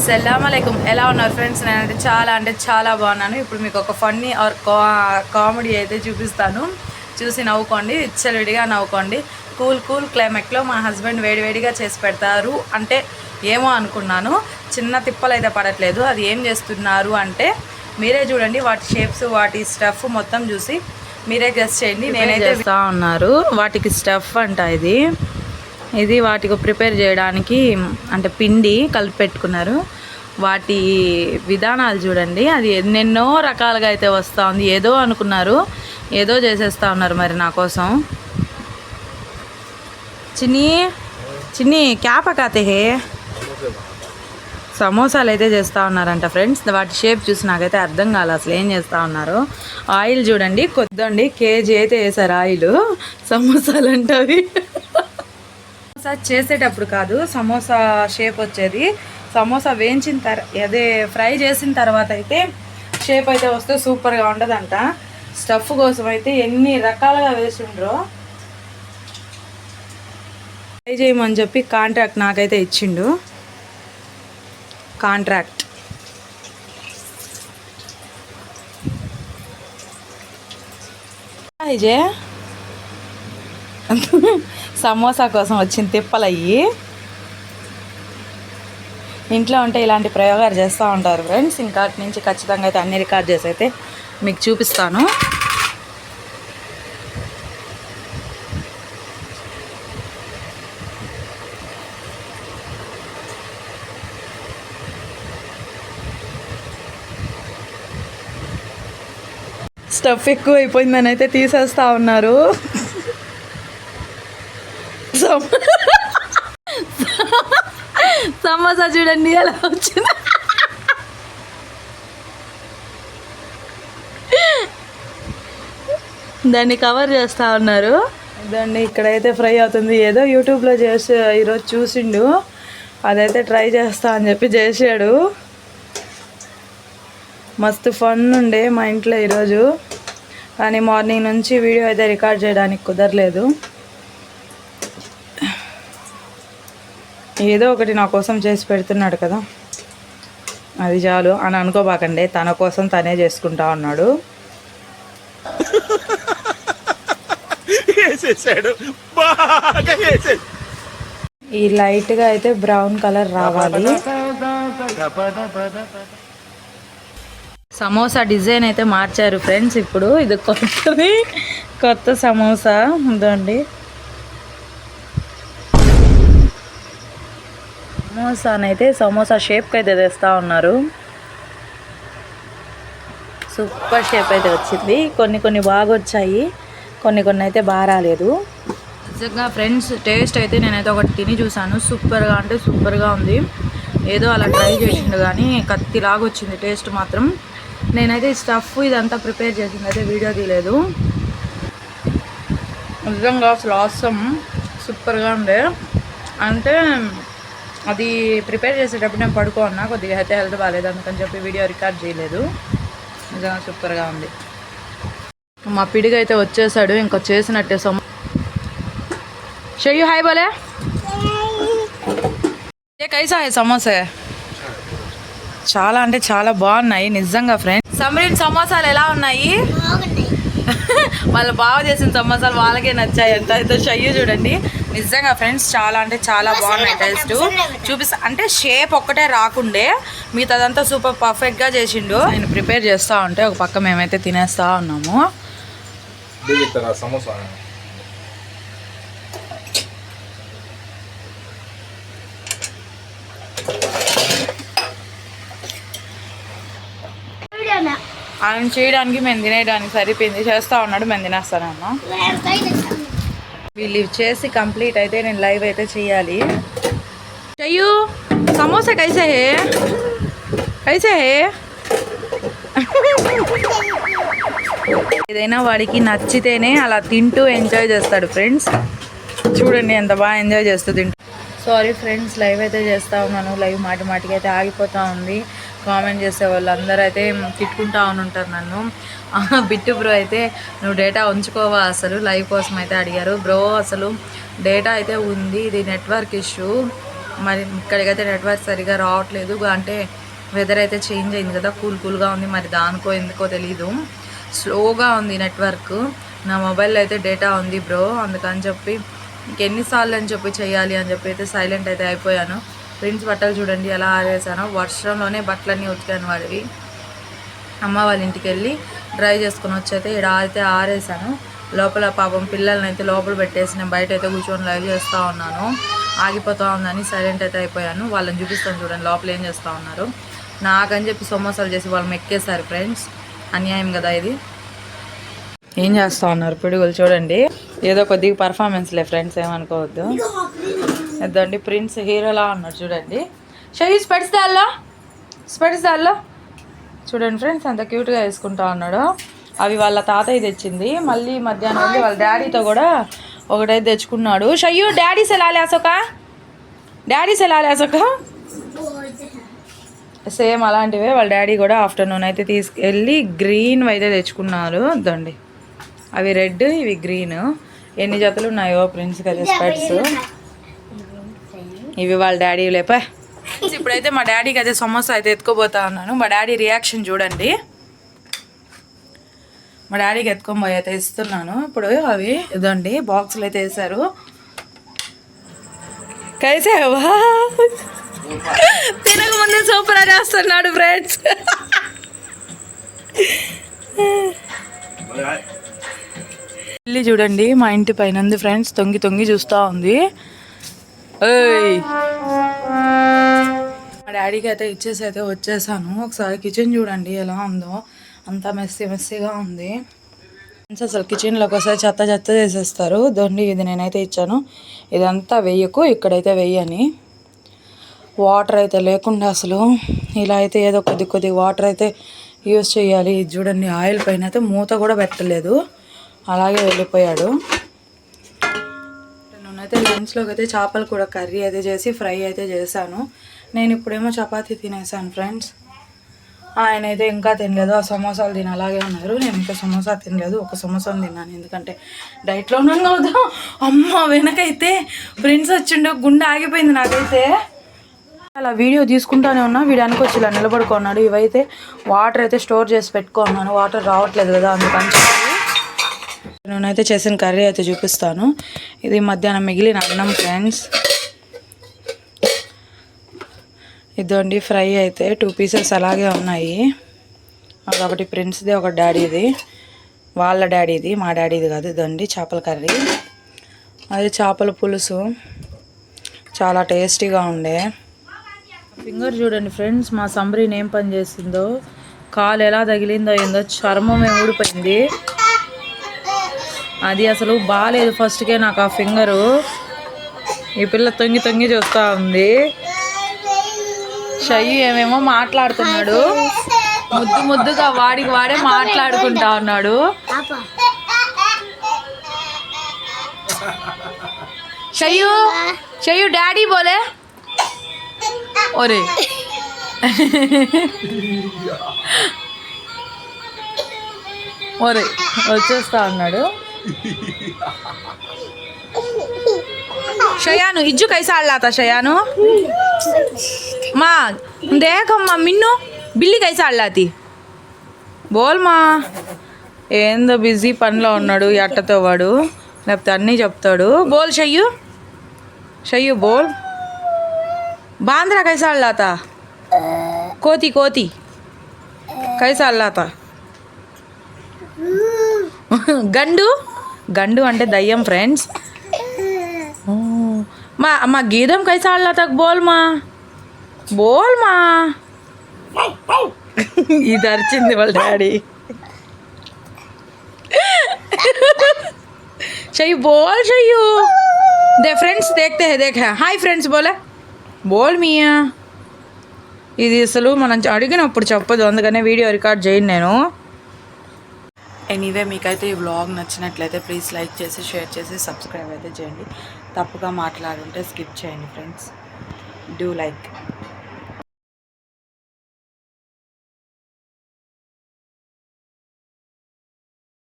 అస్సలం అయికం ఎలా ఉన్నారు ఫ్రెండ్స్ నేనంటే చాలా అంటే చాలా బాగున్నాను. ఇప్పుడు మీకు ఒక ఫన్నీ ఆర్ కామెడీ అయితే చూపిస్తాను. చూసి నవ్వుకోండి. విచ్చలవిడిగా నవ్వుకోండి. కూల్ కూల్ క్లైమేట్లో మా హస్బెండ్ వేడివేడిగా చేసి పెడతారు. అంటే ఏమో అనుకున్నాను. చిన్న తిప్పలు అయితే పడట్లేదు. అది ఏం చేస్తున్నారు అంటే మీరే చూడండి. వాటి షేప్స్ వాటి స్టఫ్ మొత్తం చూసి మీరే గెస్ట్ చేయండి. నేనైతే చేస్తా ఉన్నారు. వాటికి స్టఫ్ అంట ఇది. ఇది వాటికి ప్రిపేర్ చేయడానికి అంటే పిండి కలిపి పెట్టుకున్నారు. వాటి విధానాలు చూడండి. అది ఎన్నెన్నో రకాలుగా అయితే వస్తూ ఉంది. ఏదో అనుకున్నారు ఏదో చేసేస్తా ఉన్నారు మరి నా కోసం. చిన్ని చిన్ని క్యా హే. సమోసాలు అయితే చేస్తూ ఉన్నారంట ఫ్రెండ్స్. వాటి షేప్ చూసి నాకైతే అర్థం కాలేదు అసలు ఏం చేస్తూ ఉన్నారు. ఆయిల్ చూడండి కొద్దండి కేజీ అయితే వేసారు ఆయిల్. సమోసాలు అంటే అవి సమోసా చేసేటప్పుడు కాదు సమోసా షేప్ వచ్చేది. సమోసా వేయించిన తర్ అదే ఫ్రై చేసిన తర్వాత అయితే షేప్ అయితే వస్తే సూపర్గా ఉండదంట. స్టఫ్ కోసం అయితే ఎన్ని రకాలుగా వేసిండ్రో ట్రై చేయమని చెప్పి కాంట్రాక్ట్ నాకైతే ఇచ్చిండు. కాంట్రాక్ట్ విజయ్ సమోసా కోసం వచ్చిన తిప్పలయ్యి. ఇంట్లో ఉంటే ఇలాంటి ప్రయోగాలు చేస్తూ ఉంటారు ఫ్రెండ్స్. ఇంకా అటు నుంచి ఖచ్చితంగా అయితే అన్ని రికార్డ్ చేసి అయితే మీకు చూపిస్తాను. స్టఫ్ ఎక్కువ అయిపోయిందని అయితే తీసేస్తా ఉన్నారు. సమోసా చూడండి ఎలా వచ్చింది. దాన్ని కవర్ చేస్తా ఉన్నారు. దాన్ని ఇక్కడైతే ఫ్రై అవుతుంది. ఏదో యూట్యూబ్లో చేసి ఈరోజు చూసిండు. అదైతే ట్రై చేస్తా అని చెప్పి చేసాడు మస్తు ఫన్ ఉండే మా ఇంట్లో ఈరోజు. కానీ మార్నింగ్ నుంచి వీడియో అయితే రికార్డ్ చేయడానికి కుదరలేదు. ఏదో ఒకటి నా కోసం చేసి పెడుతున్నాడు కదా. అది చాలు అని అనుకోబాకండి. తన కోసం తనే చేసుకుంటా ఉన్నాడు. ఈ లైట్గా అయితే బ్రౌన్ కలర్ రావాలి. సమోసా డిజైన్ అయితే మార్చారు ఫ్రెండ్స్ ఇప్పుడు. ఇది కొత్తది. కొత్త సమోసా. ఉందండి సమోసానైతే సమోసా షేప్కి అయితే తెస్తా ఉన్నారు. సూపర్ షేప్ అయితే వచ్చింది. కొన్ని కొన్ని బాగా వచ్చాయి. కొన్ని కొన్ని అయితే బాగా రాలేదు. నిజంగా ఫ్రెండ్స్ టేస్ట్ అయితే నేనైతే ఒకటి తిని చూసాను సూపర్గా అంటే సూపర్గా ఉంది. ఏదో అలా ట్రై చేసిండు కానీ కత్తిలాగా వచ్చింది టేస్ట్ మాత్రం. నేనైతే ఈ స్టఫ్ ఇదంతా ప్రిపేర్ చేసింది అయితే వీడియో తీయలేదు. నిజంగా అసలు ఆసమ్ సూపర్గా ఉండే అంటే అది ప్రిపేర్ చేసేటప్పుడు నేను పడుకోన్నా కొద్దిగా అయితే హెల్త్ బాగాలేదు అందుకని చెప్పి వీడియో రికార్డ్ చేయలేదు. నిజంగా సూపర్గా ఉంది. మా పిడిగా అయితే వచ్చేసాడు ఇంకా చేసినట్టే సమ షయ్యు హాయ్ బోలే. ఏ కైసా హై సమోసా? చాలా అంటే చాలా బాగున్నాయి నిజంగా ఫ్రెండ్స్ సమరీన్ సమోసాలు ఎలా ఉన్నాయి? వాళ్ళు బాగా చేసిన సమోసాలు వాళ్ళకే నచ్చాయి అంట అయితే షయ్యు చూడండి. నిజంగా ఫ్రెండ్స్ చాలా అంటే చాలా బాగున్నాయి టేస్ట్. చూపిస్తా అంటే షేప్ ఒక్కటే రాకుండే మిగతాదంతా సూపర్ పర్ఫెక్ట్గా చేసిండు. ఆయన ప్రిపేర్ చేస్తూ ఉంటే ఒక పక్క మేమైతే తినేస్తా ఉన్నాము. ఆయన చేయడానికి మేము తినేయడానికి సరిపోయింది. చేస్తా ఉన్నాడు మేము తినేస్తానమ్మా వీళ్ళు చేసి కంప్లీట్ అయితే నేను లైవ్ అయితే చేయాలి. చెయ్యు. సమోసా కైసే హే. కైసే హే. ఏదైనా వాడికి నచ్చితేనే అలా తింటూ ఎంజాయ్ చేస్తాడు ఫ్రెండ్స్. చూడండి ఎంత బాగా ఎంజాయ్ చేస్తూ తింటూ. సారీ ఫ్రెండ్స్ లైవ్ అయితే చేస్తూ ఉన్నాను. లైవ్ మాటి మాటికి అయితే ఆగిపోతూ ఉంది. కామెంట్ చేసే వాళ్ళు అందరూ అయితే తిట్టుకుంటా ఉంటారు నన్ను. బిట్టు బ్రో అయితే నువ్వు డేటా ఉంచుకోవా అసలు? లైవ్ కోసం అయితే అడిగారు. బ్రో అసలు డేటా అయితే ఉంది. ఇది నెట్వర్క్ ఇష్యూ. మరి ఇక్కడికైతే నెట్వర్క్ సరిగా రావట్లేదు. అంటే వెదర్ అయితే చేంజ్ అయింది కదా. కూల్ కూల్గా ఉంది. మరి దానికో ఎందుకో తెలీదు. స్లోగా ఉంది నెట్వర్క్. నా మొబైల్లో అయితే డేటా ఉంది బ్రో. అందుకని చెప్పి ఇంకెన్నిసార్లు అని చెప్పి చేయాలి అని చెప్పి అయితే సైలెంట్ అయితే అయిపోయాను. ప్రిన్స్ బట్టలు చూడండి ఎలా ఆరేసానో. వర్షంలోనే బట్టలన్నీ ఉతికాను వాడివి. అమ్మ వాళ్ళ ఇంటికి వెళ్ళి డ్రై చేసుకుని వచ్చైతే అయితే ఇక్కడ ఆరితే ఆరేసాను. లోపల పాపం పిల్లల్ని అయితే లోపల పెట్టేసి నేను బయట అయితే కూర్చొని లైవ్ చేస్తూ ఉన్నాను. ఆగిపోతూ ఉందని సైలెంట్ అయితే అయిపోయాను. వాళ్ళని చూపిస్తాను చూడండి లోపల ఏం చేస్తూ ఉన్నారు. నాకని చెప్పి సమోసాలు చేసి వాళ్ళు మెక్కేశారు ఫ్రెండ్స్. అన్యాయం కదా ఇది. ఏం చేస్తూ ఉన్నారు పిడుగులు చూడండి. ఏదో కొద్దిగా పర్ఫార్మెన్స్లే ఫ్రెండ్స్ ఏమనుకోవద్దు. ఇద్దండి ప్రిన్స్ హీరోలా ఉన్నాడు చూడండి. షహీ స్పెట్స్ దాల్లో స్పెట్స్ దాల్లో చూడండి ఫ్రెండ్స్ ఎంత క్యూట్గా వేసుకుంటా ఉన్నాడు. అవి వాళ్ళ తాతయ్య తెచ్చింది. మళ్ళీ మధ్యాహ్నం వెళ్ళి వాళ్ళ డాడీతో కూడా ఒకటైతే తెచ్చుకున్నాడు. షయ్యు డాడీ సెలాలి అసోక డాడీ సెలాలి అసోక సేమ్ అలాంటివే వాళ్ళ డాడీ కూడా ఆఫ్టర్నూన్ అయితే తీసుకెళ్ళి గ్రీన్ అయితే తెచ్చుకున్నారు. దండి అవి రెడ్ ఇవి గ్రీన్. ఎన్ని జతలు ఉన్నాయో ప్రిన్స్ కదా స్పెట్స్. ఇవి వాళ్ళ డాడీ లేపా? ఇప్పుడైతే మా డాడీకి అయితే సమోసా అయితే ఎత్తుకోబోతా ఉన్నాను. మా డాడీ రియాక్షన్ చూడండి. మా డాడీకి ఎత్తుకొని పోయి అయితే ఇస్తున్నాను. ఇప్పుడు అవి ఇదండి బాక్సులు అయితే వేసారు కైసావా తినక ముందే సూపర్ చేస్తున్నాడు ఫ్రెండ్స్. ఇల్లు చూడండి మా ఇంటి పైన ఉంది ఫ్రెండ్స్ తొంగి తొంగి చూస్తూ ఉంది. ఏయ్. మా డాడీకి అయితే ఇచ్చేసి అయితే వచ్చేసాను. ఒకసారి కిచెన్ చూడండి ఎలా ఉందో. అంతా మెస్సీ మెస్సీగా ఉంది. అసలు కిచెన్లోకి ఒకసారి చెత్త చెత్త చేసేస్తారు. దొండి ఇది నేనైతే ఇచ్చాను. ఇదంతా వెయ్యకు ఇక్కడైతే వెయ్యని వాటర్ అయితే లేకుండా అసలు ఇలా అయితే ఏదో కొద్ది కొద్ది వాటర్ అయితే యూస్ చేయాలి. ఇది చూడండి ఆయిల్ పైన అయితే మూత కూడా పెట్టలేదు. అలాగే వెళ్ళిపోయాడు. లంచ్లోకి అయితే చేపల కూడా కర్రీ అయితే చేసి ఫ్రై అయితే చేశాను. నేను ఇప్పుడేమో చపాతీ తినేసాను ఫ్రెండ్స్ ఆయన అయితే ఇంకా తినలేదు. ఆ సమోసాలు తిని అలాగే ఉన్నారు. నేను ఇంకా సమోసా తినలేదు ఒక సమోసా తిన్నాను. ఎందుకంటే డైట్లో ఉన్నాను కదా. అమ్మ వెనకైతే ఫ్రెండ్స్ వచ్చిండు. గుండె ఆగిపోయింది నాకైతే. అలా వీడియో తీసుకుంటానే ఉన్నా. వీడానికి వచ్చి ఇలా నిలబడుకున్నాడు ఇవైతే వాటర్ అయితే స్టోర్ చేసి పెట్టుకున్నాను వాటర్ రావట్లేదు కదా అందుకని చెప్పి నేనైతే చేసిన కర్రీ అయితే చూపిస్తాను. ఇది మధ్యాహ్నం మిగిలిన అన్నం ఫ్రెండ్స్. ఇదండి ఫ్రై అయితే టూ పీసెస్ అలాగే ఉన్నాయి. ఒకటి ప్రిన్స్ది ఒక డాడీది. వాళ్ళ డాడీది మా డాడీది కాదు ఇదండి చేపల కర్రీ. అది చేపల పులుసు. చాలా టేస్టీగా ఉండే. ఫింగర్ చూడండి ఫ్రెండ్స్ మా సంబరీని ఏం పని చేసిందో. కాలు ఎలా తగిలిందో ఏందో చర్మం ఏం ఊడిపోయింది. అది అసలు బాగాలేదు ఫస్ట్కే నాకు ఆ ఫింగరు. ఈ పిల్ల తొంగి తొంగి చూస్తూ ఉంది. షయ్యి ఏమేమో మాట్లాడుతున్నాడు. ముద్దు ముద్దుగా వాడికి వాడే మాట్లాడుకుంటా ఉన్నాడు. షయ్యు షయ్యు డాడీ బోలే. ఒరే ఒరే వచ్చేస్తా అన్నాడు శయాను ఇజ్జు ಕೈ ಸಾಡ್ಲಾತ మా ಮಾ ದೇಹಕ್ಕಮ್ಮ మిన్ను బిల్లి కైసా బోల్మా ఏందో బిజీ పనిలో ఉన్నాడు ఎట్టతో వాడు. లేకపోతే అన్నీ చెప్తాడు. బోల్ షయ్యు షయ్యు బోల్. బాంద్రా కైసా అల్లాత కోతి కోతి. కైసా అల్లాత గండు? గండు అంటే దయ్యం ఫ్రెండ్స్ మా మా గీతం కైసా తక్ బోల్ మా? బోల్ మా? ఇది అరిచింది వాళ్ళ డాడీ. చెయ్యి బోల్ చెయ్యు. దే ఫ్రెండ్స్ దేక్తే దేఖ హాయ్ ఫ్రెండ్స్ బోలే. బోల్ మియా. ఇది అసలు మనం అడిగినప్పుడు చెప్పదు అందుకనే వీడియో రికార్డ్ చేయండి నేను. ఎనీవే మీకైతే ఈ వ్లాగ్ నచ్చినట్లయితే ప్లీజ్ లైక్ చేసి షేర్ చేసి సబ్స్క్రైబ్ అయితే చేయండి. తప్పుగా మాట్లాడుంటే స్కిప్ చేయండి ఫ్రెండ్స్ డూ లైక్